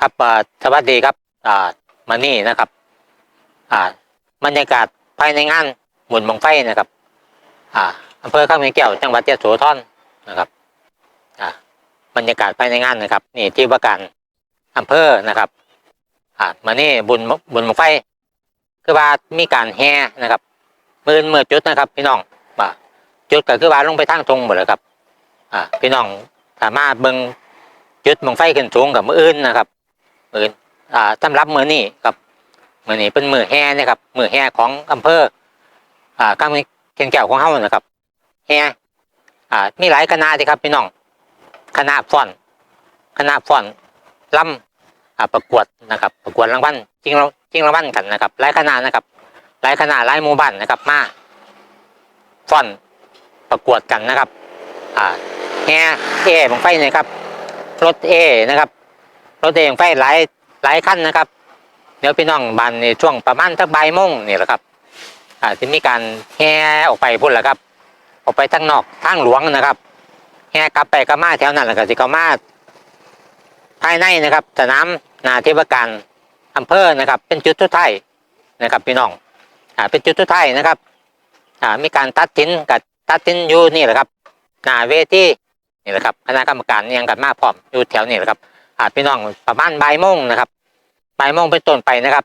ครับสวัสดีครับอ่ามานี่นะครับอ่าบรรยากาศภายในงานหมุนบังไฟนะครับอ่าอำเภอข้างเมียแก้วจังหวัดยะโสธรนะครับอ่าบรรยากาศภายในงานนะครับ นี่ที่ว่าการอำเภอนะครับอ่ามานี่บุญบุญบังไฟ คือว่ามีการแห่นะครับมือมือจุดนะครับ พี่น้องอ่าจุดก็คือว่าลงไปทางตรงหมดเลยครับอ่าพี่น้องสามารถเบิ่งจุดบังไฟขึ้นสูงกับมืออื่นนะครับ มือนอ่าสำหรับมือนี้กับมือนี้เป็นมือแห่นะครับมือแห่ของอำเภออ่าข้างเคียงแก้วของเฮานะครับแห่อ่ามีหลายคณะที่ครับพี่น้องคณะฟ้อนคณะฟ้อนล่ำอ่าประกวดนะครับ ประกวดรางวัลจริงเราจริงรางวัลกันนะครับหลายคณะนะครับหลายคณะหลายหมู่บ้านนะครับมาฟ้อนประกวดกันนะครับ อ่าแห่เอบังไฟนะครับรถเอนะครับ รถเองไฟหลายหลายคันนะครับ เดี๋ยวพี่น้องบานในช่วงประมาณสักบ่ายโมงนี่แหละครับอ่าจะมีการแห่ออกไปพุ่นแหละครับ ออกไปทางนอกทางหลวงนะครับแห่กลับไปกลับมาแถวนั้นแหละก็สิเขามาภายในนะครับสนามนาเทวการอำเภอนะครับ เป็นจุดทุดท้ายนะครับ พี่น้องอ่าเป็นจุดทุดท้ายนะครับอ่ามีการตัดสินกับตัดสินอยู่นี่แหละครับหน้าเวทีนี่แหละครับคณะกรรมการยังกันมาพร้อมอยู่แถวนี้แหละครับ อาพี่น้องประมาณบ่ายโมงนะครับบ่ายโมงเป็นต้นไปนะครับ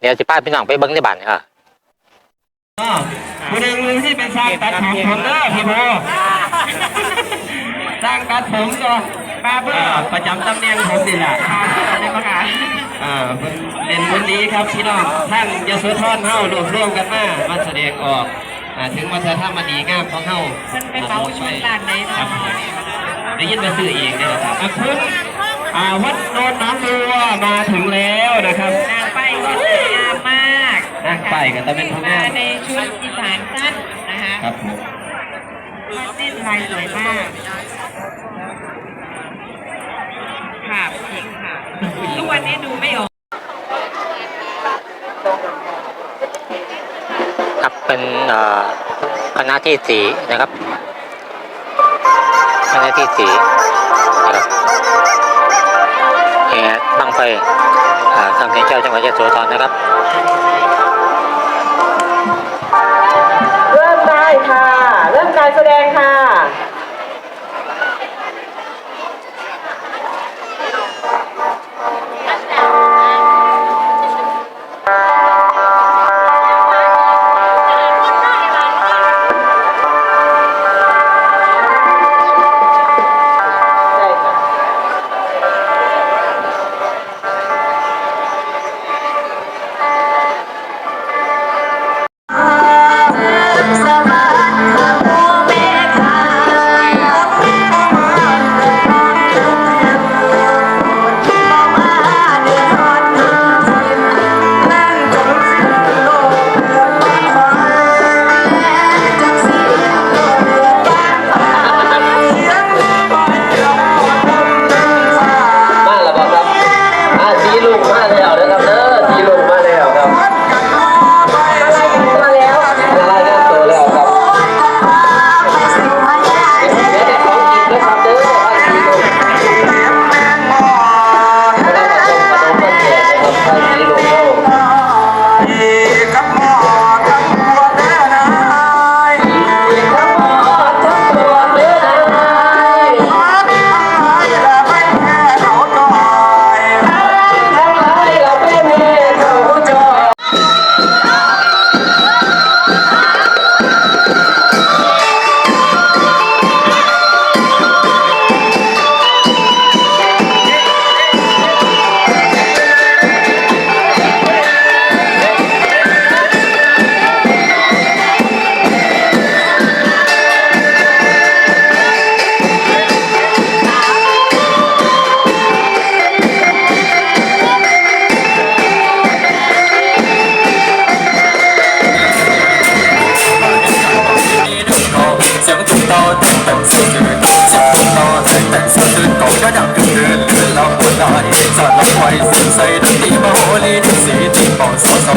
เดี๋ยวจะพาพี่น้องไปเบิ้งในบ้านอ่าผู้หนึ่งที่เป็นช่างตัดผมผมเด้อพี่โบช่างตัดผมก็บาเบอร์ประจำตำแหน่งผมนี่แหละในประกาศอ่าเป็นวันนี้ครับพี่น้องท่านยโสธรเฮารวมร่วมกันมามาแสดงออกถึงวัฒนธรรมดีงามของเฮามันไปเมาชนร้านไหนครัเนาะบได้ยินมาซื้อเองเนี่ยนะครับคุณ อ่าวัดโนนน้ำบัวมาถึงแล้วนะครับนางไปที่สวยงามมากนั่งไปกับตะเป็นผู้งามในชุดอีสานสั้นนะคะครับผมเส้นลายสวยมากค่ะจริงค่ะทุกวันนี้ดูไม่ออกครับเป็นเอ่อคณะที่สี่นะครับคณะที่สี่นะครับ แห่บังไฟอ่าทางเจ้าจังหวัดยะโสธรนะครับเริ่มได้ค่ะ เริ่มการแสดงค่ะ 想知道等等数据，都想知道等等数据，講咗入邊亂亂流滿大，實諗為善世都點好呢啲事，天亡所喪，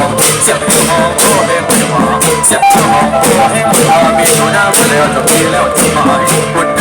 石橋巷我嘅會話，石橋巷我嘅會話，變到一不了就變了就賣。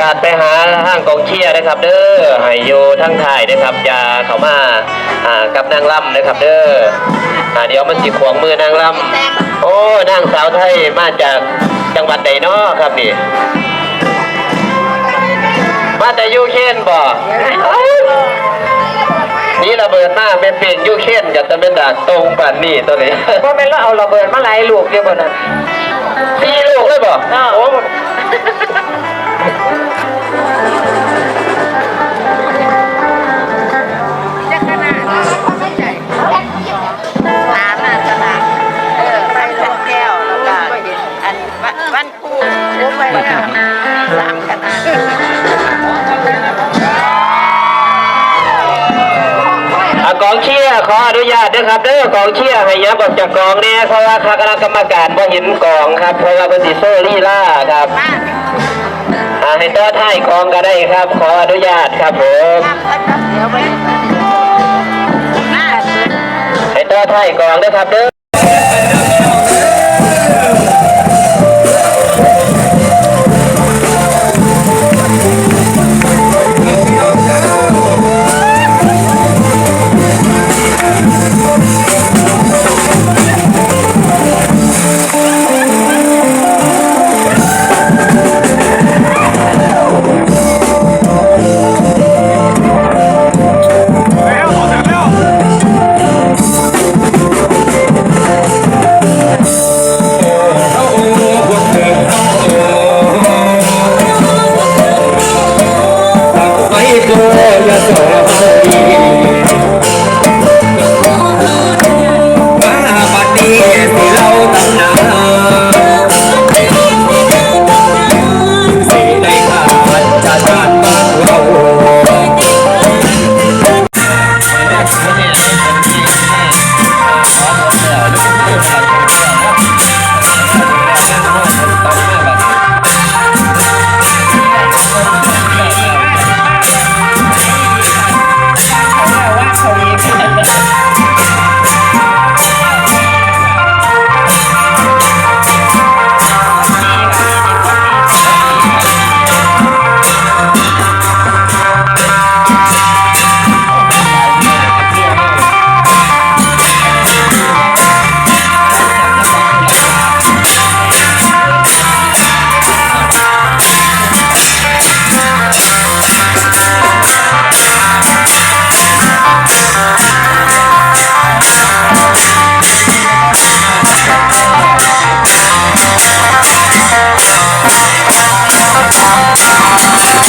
กาศไปหาห้างกองเชียร์นะครับ เด้อให้อยู่ทั้งถ่ายนะครับอย่าเข้ามาอ่ากับนางล่ำนะครับ เด้ออ่าเดี๋ยวมันสิขวางมือนางล่ำโอ้นางสาวไทยมาจากจังหวัดใดเนาะครับนี่มาแต่ยูเคนบ่นี่ระเบิดมาเป็นเป็นยูเคนกับตะเป็นดากตรงป่านนี่ตัวนี้เพราะแม่นเราเอาระเบิดมาหลายลูกเดียวบ่นั้นสี่ลูกเลยบ่อ้าวโอ้ ออนุญาตนะครับเด้อกองเชียร์ให้ยับออกจากกองแน่เพราะว่าคณะกรรมการบ่เห็นกองครับเพราะว่าเป็นสิโซลี่ล่าครับมาอ่าให้ต่อท้ายกองก็ได้ครับ ขออนุญาตครับผมทำก็จะเดี๋ยวไปมาให้ต่อท้ายกองด้วยครับเด้อ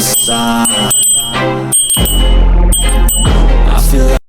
side.